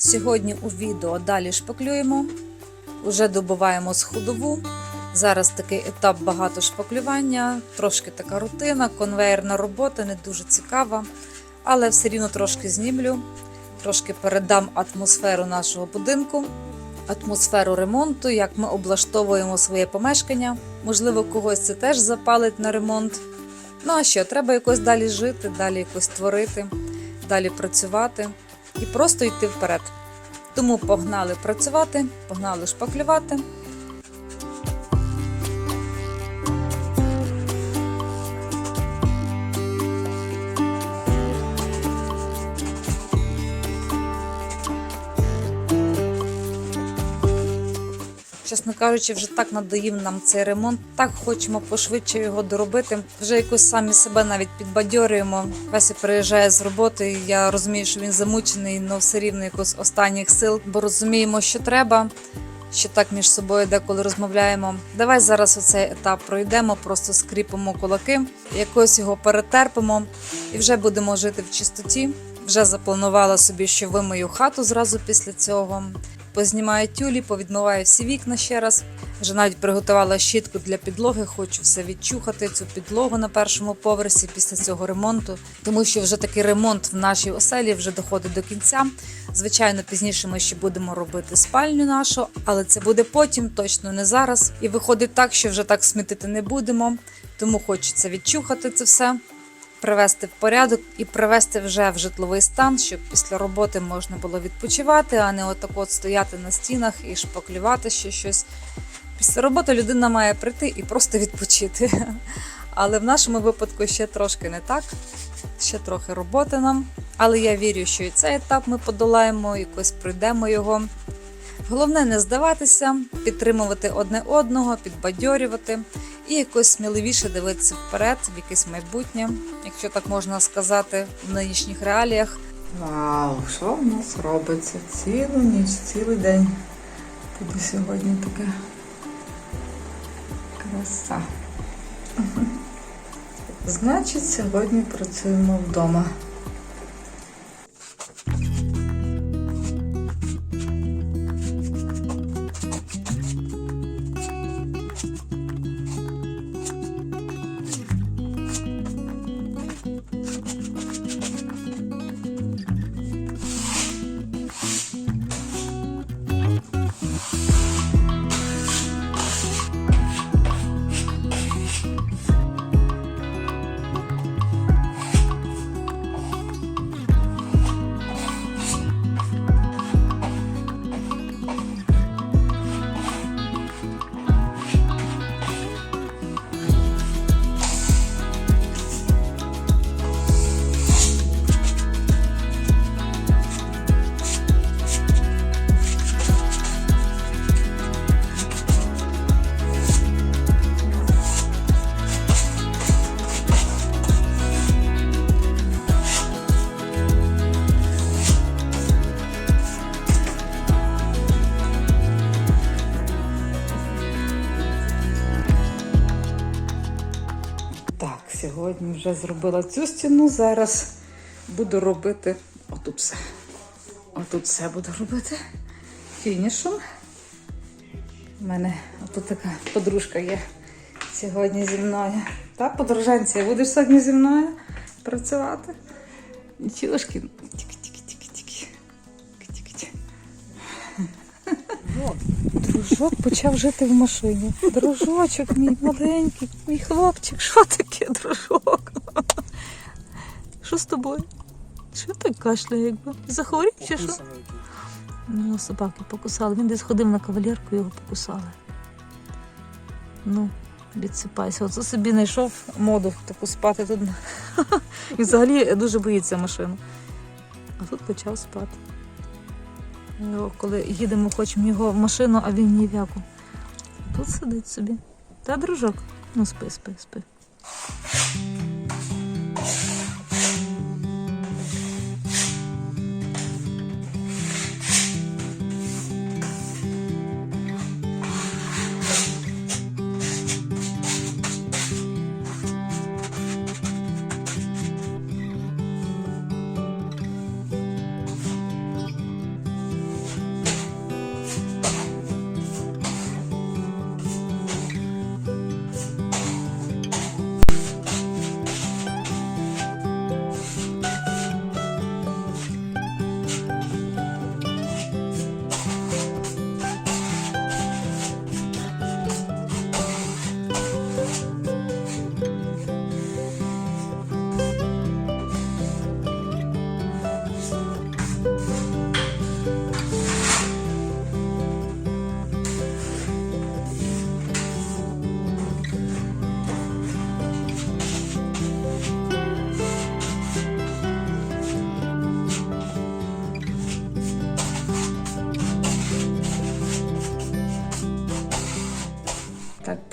Сьогодні у відео далі шпаклюємо, вже добуваємо сходову. Зараз такий етап багато шпаклювання, трошки така рутина, конвейерна робота, не дуже цікава, але все рівно трошки знімлю, трошки передам атмосферу нашого будинку, атмосферу ремонту, як ми облаштовуємо своє помешкання. Можливо, когось це теж запалить на ремонт. Ну а що, треба якось далі жити, далі якось творити, далі працювати і просто йти вперед. Тому погнали працювати, погнали шпаклювати. Кажучи, вже так надоїв нам цей ремонт. Так хочемо пошвидше його доробити. Вже якось самі себе навіть підбадьорюємо. Вася приїжджає з роботи. Я розумію, що він замучений, але все рівно якось останніх сил, бо розуміємо, що треба. Що так між собою деколи розмовляємо. Давай зараз оцей етап пройдемо, просто скріпимо кулаки, якось його перетерпимо і вже будемо жити в чистоті. Вже запланувала собі, що вимию хату зразу після цього познімаю тюлі, повідмиваю всі вікна ще раз. Вже навіть приготувала щітку для підлоги, хочу все відчухати, цю підлогу на першому поверсі після цього ремонту, тому що вже такий ремонт в нашій оселі вже доходить до кінця. Звичайно, пізніше ми ще будемо робити спальню нашу, але це буде потім, точно не зараз. І виходить так, що вже так смітити не будемо, тому хочеться відчухати це все привести в порядок і привести вже в житловий стан, щоб після роботи можна було відпочивати, а не отак от стояти на стінах і шпаклювати ще щось. Після роботи людина має прийти і просто відпочити. Але в нашому випадку ще трошки не так, ще трохи роботи нам. Але я вірю, що і цей етап ми подолаємо, якось пройдемо його. Головне не здаватися, підтримувати одне одного, підбадьорювати і якось сміливіше дивитися вперед, в якесь майбутнє, якщо так можна сказати, в нинішніх реаліях. Вау, що в нас робиться цілу ніч, цілий день. Буде сьогодні таке краса. Значить, сьогодні працюємо вдома. Вже зробила цю стіну. Зараз буду робити отут все. Отут все буду робити фінішом. У мене отут така подружка є сьогодні зі мною. Та, подружанця, будеш сьогодні зі мною працювати? Тільки-тільки. Дружок почав жити в машині. Дружочок мій маленький, мій хлопчик, що таке, дружок? Що з тобою? Що ти кашляє, якби? Захворів чи що? Ну, собаки покусали. Він десь ходив на кавалерку, його покусали. Ну, відсипайся. Оце собі знайшов моду таку спати тут. І взагалі дуже боїться машину. А тут почав спати. Його, коли їдемо, хочемо його в машину, а він ні в яку. Тут сидить собі. Та дружок. Ну, спи, спи, спи.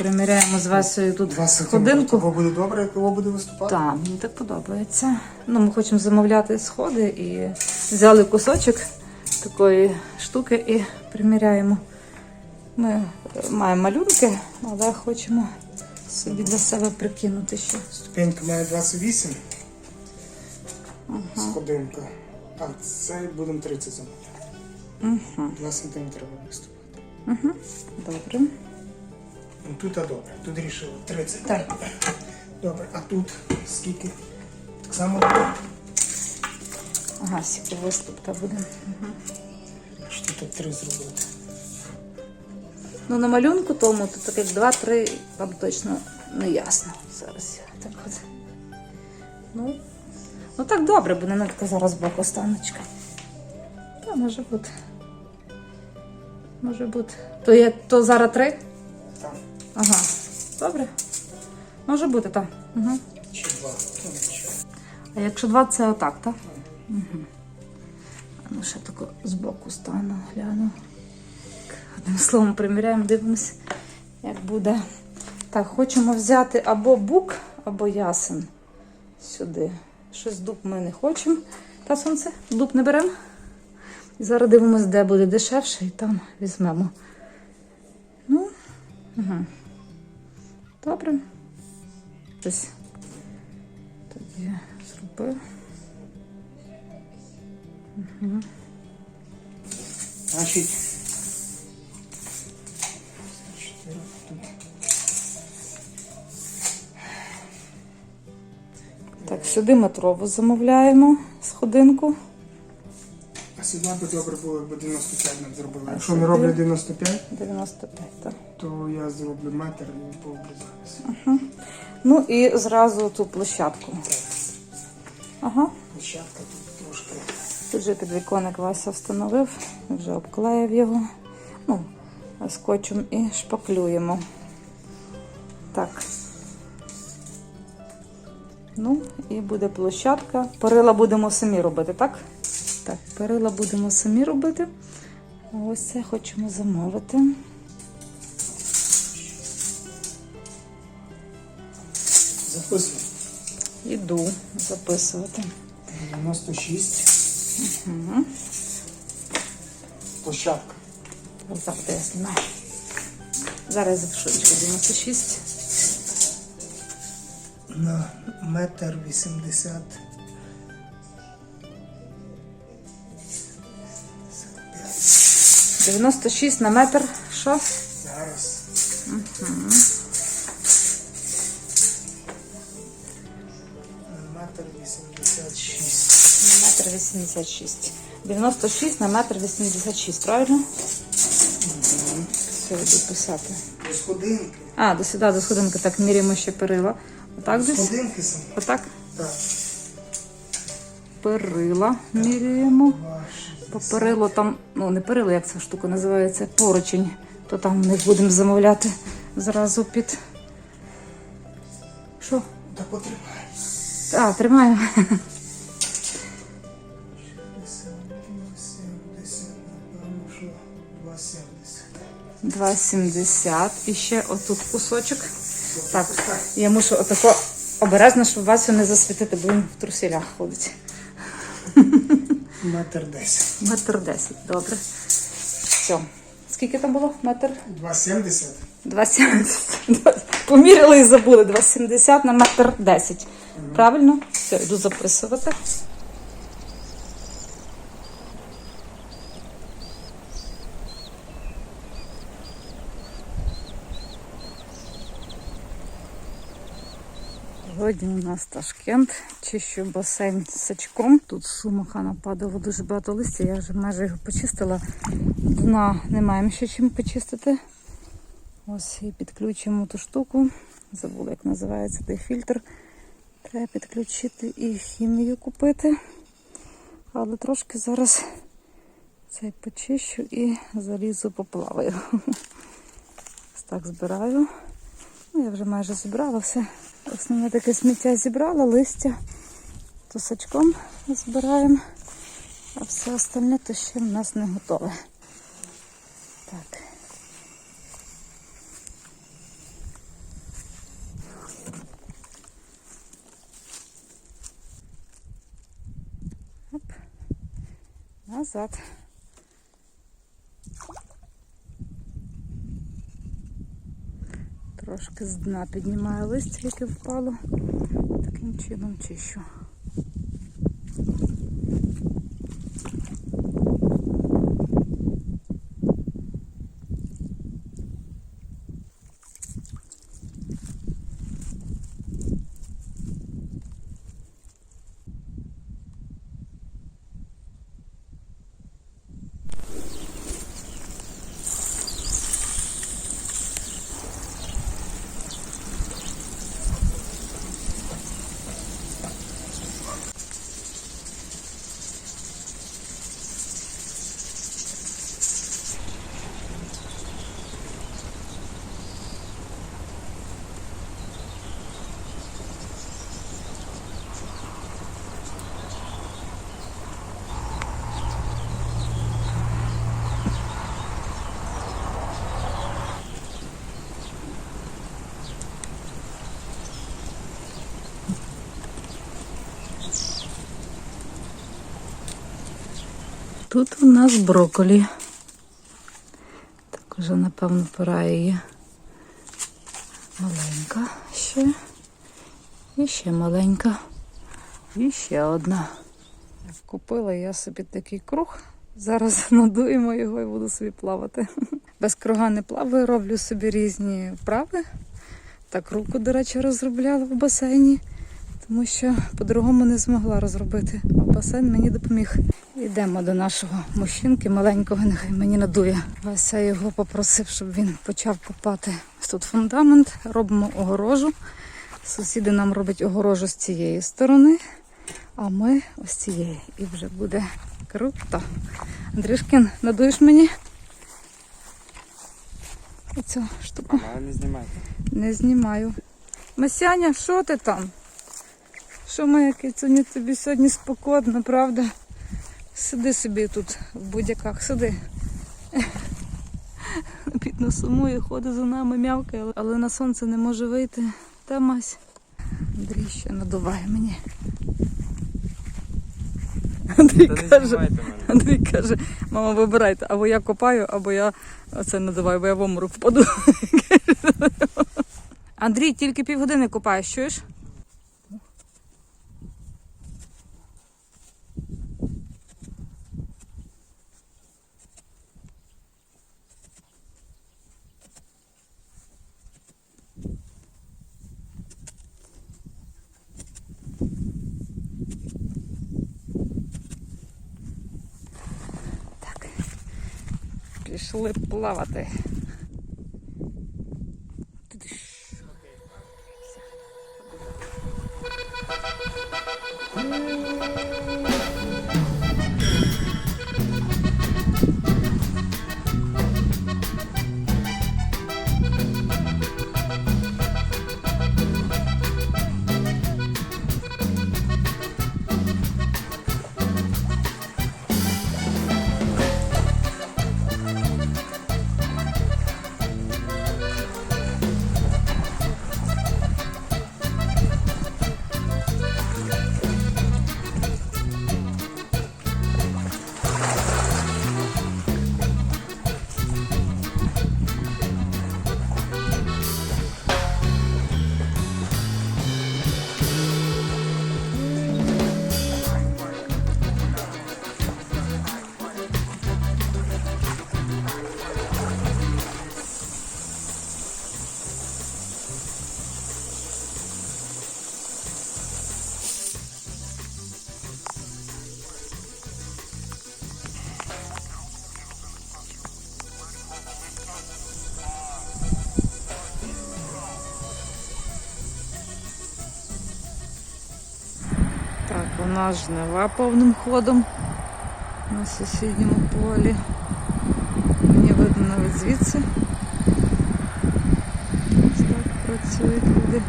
Приміряємо з Васею тут Два сходинку. Кого буде добре, кого буде виступати? Так, мені так подобається. Ну, ми хочемо замовляти сходи і взяли кусочок такої штуки і приміряємо. Ми е, маємо малюнки, але хочемо собі для себе прикинути ще. Ступенька має 28. Сходинка. А це будемо 30 замовляти. Угу. 2 сантиметри треба виступати. Угу. Добре. Ну тут а добре. Тут рішили 30. Так. Добре, а тут скільки? Так само Ага, сіку виступ та буде. що тут 3 зробити. Ну, на малюнку тому то так як 2-3, вам точно не ясно. Зараз так от. Ну, ну так добре, бо не нитка зараз боку станочка. Та може бути. Може бути. То є то зараз 3? Ага. Добре. Може бути, так. Угу. чи 2. Ну. А якщо 2, це отак, так? Угу. Ну ще тако збоку стану, гляну. Одним словом, приміряємо, дивимося, як буде. Так, хочемо взяти або бук, або ясен сюди. Щось дуб ми не хочемо. Та сонце, дуб не беремо. І зараз дивимося, де буде дешевше, і там візьмемо. Ну, угу. Добре. Ось тоді зробив. Значить. 4. Так, сюди метрову замовляємо сходинку. А сюди би добре було, якби 95 нам зробили. Якщо не роблять 95, 95, так. то я зроблю метр і пообрізаюся. Ну і зразу ту площадку. Ага. Площадка тут трошки. Тут вже підвіконник Вася встановив, вже обклеїв його. Ну, скотчем і шпаклюємо. Так. Ну, і буде площадка. Перила будемо самі робити, так? Так, перила будемо самі робити. Ось це хочемо замовити. Записуй. Іду записувати. 96. Площадка. Завжди я знімаю. Зараз я запишу 96. На метр 80. 96 на метр. Що? Зараз. На метр 86. На метр 86. 96 на метр 86, правильно? Все, йду писати. До сходинки. А, до сюди, до сходинки. Так, міряємо ще перила. Отак десь? Сходинки саме. Отак. Так. Перила міряємо. Ваші. По перилу там, ну не перило, як ця штука називається, поручень. То там в них будемо замовляти зразу під. Що? Та потримай. А, тримаю. 70, напевно, що 270. 2,70. І ще отут кусочок. Так, я мушу отако обережно, щоб Васю не засвітити, бо він в труселях ходить. Метр 10. Метр десять, добре. Все. Скільки там було? Метр? 2,70. 2,70. Поміряли і забули. 2,70 на метр 10. Правильно? Все, йду записувати. Сьогодні у нас Ташкент, чищу басейн з сачком. Тут сумаха нападало дуже багато листя, я вже майже його почистила. Дна не маємо ще чим почистити. Ось і підключимо ту штуку. Забула, як називається той фільтр. Треба підключити і хімію купити. Але трошки зараз цей почищу і залізу поплаваю. Ось так збираю. Ну, я вже майже зібрала все. Основне таке сміття зібрала, листя тусачком збираємо, а все остальне то ще в нас не готове. Так. Оп. Назад. Трошки з дна піднімаю листя, яке впало. Таким чином чищу. Тут у нас брокколі. Так уже, напевно, пора її. Маленька ще. І ще маленька. І ще одна. Купила я собі такий круг. Зараз надуємо його і буду собі плавати. Без круга не плаваю, роблю собі різні вправи. Так руку, до речі, розробляла в басейні, тому що по-другому не змогла розробити. А басейн мені допоміг. Йдемо до нашого мужчинки маленького, нехай мені надує. Вася його попросив, щоб він почав копати Ось тут фундамент, робимо огорожу. Сусіди нам роблять огорожу з цієї сторони, а ми ось цієї. І вже буде круто. Андрюшкін, надуєш мені? Оцю штуку. Не. Не знімаю. Масяня, що ти там? Що моя кицюня тобі сьогодні спокійно, правда? Сиди собі тут в будь-яках, сиди. Бідно сумує, ходить за нами, м'явкає, але- на сонце не може вийти. Та мась. Андрій ще надуває мені. Андрій каже. Андрій каже, мама, вибирайте, або я копаю, або я оце надуваю, бо я в оморок впаду. Андрій, тільки півгодини копаєш, чуєш? Пішли плавати. нас жнива повним ходом на сусідньому полі. Мені видно навіть звідси. Ось так працюють люди.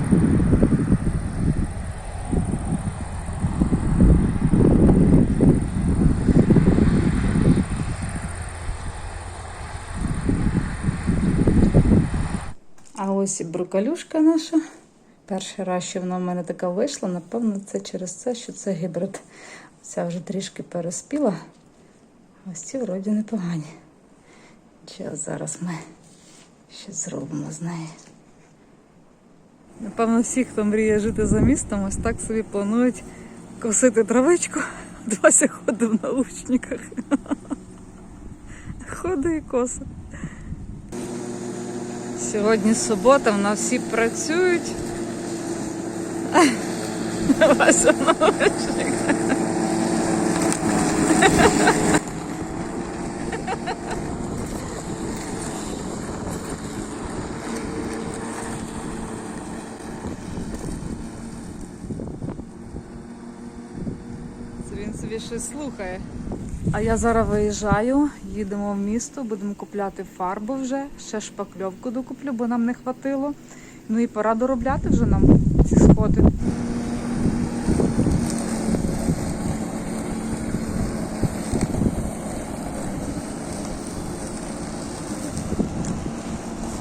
А ось і броколюшка наша. Перший раз, що вона в мене така вийшла, напевно, це через це, що це гібрид. Ця вже трішки переспіла. Ось ці вроді непогані. Час зараз ми щось зробимо з нею. Напевно, всі, хто мріє жити за містом, ось так собі планують косити травичку. Двася ходить в наушниках. Ходить і косить. Сьогодні субота, в нас всі працюють. Вася в. Це він собі щось слухає. А я зараз виїжджаю, їдемо в місто, будемо купляти фарбу вже, ще шпакльовку докуплю, бо нам не хватило. Ну і пора доробляти вже нам сходи.